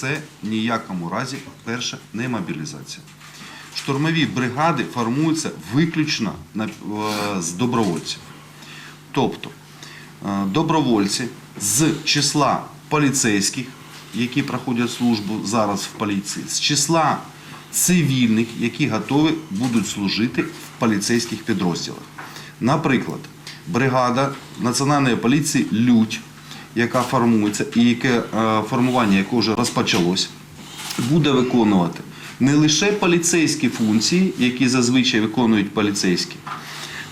це ніякому разі, перше, не мобілізація. Штурмові бригади формуються виключно е, з добровольців. Тобто е, добровольці з числа поліцейських, які проходять службу зараз в поліції, з числа цивільних, які готові будуть служити в поліцейських підрозділах. Наприклад, бригада Національної поліції Людь, яка формується, і яке е, формування якого вже розпочалось, буде виконувати не лише поліцейські функції, які зазвичай виконують поліцейські.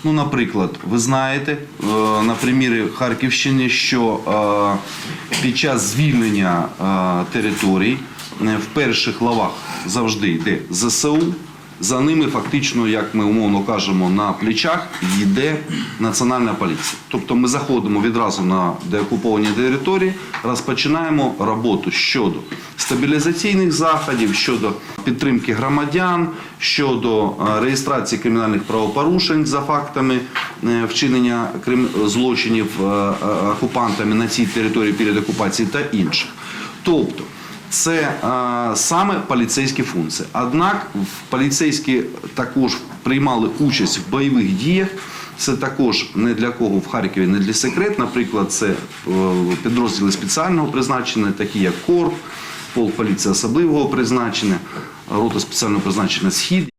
Ну, наприклад, ви знаєте е, на примірі Харківщини, що е, під час звільнення територій в перших лавах завжди йде ЗСУ. За ними фактично, як ми умовно кажемо, на плечах йде національна поліція. Тобто ми заходимо відразу на деокуповані території, розпочинаємо роботу щодо стабілізаційних заходів, щодо підтримки громадян, щодо е, реєстрації кримінальних правопорушень за фактами е, вчинення злочинів е, окупантами на цій території перед окупацією та інших. Тобто це е, саме поліцейські функції. Однак в поліцейські також приймали участь в бойових діях. Це також не для кого в Харкові, не для секрет. Наприклад, це е, підрозділи спеціального призначення, такі як КОРП, полк поліції особливого призначення, рота спеціального призначення Схід.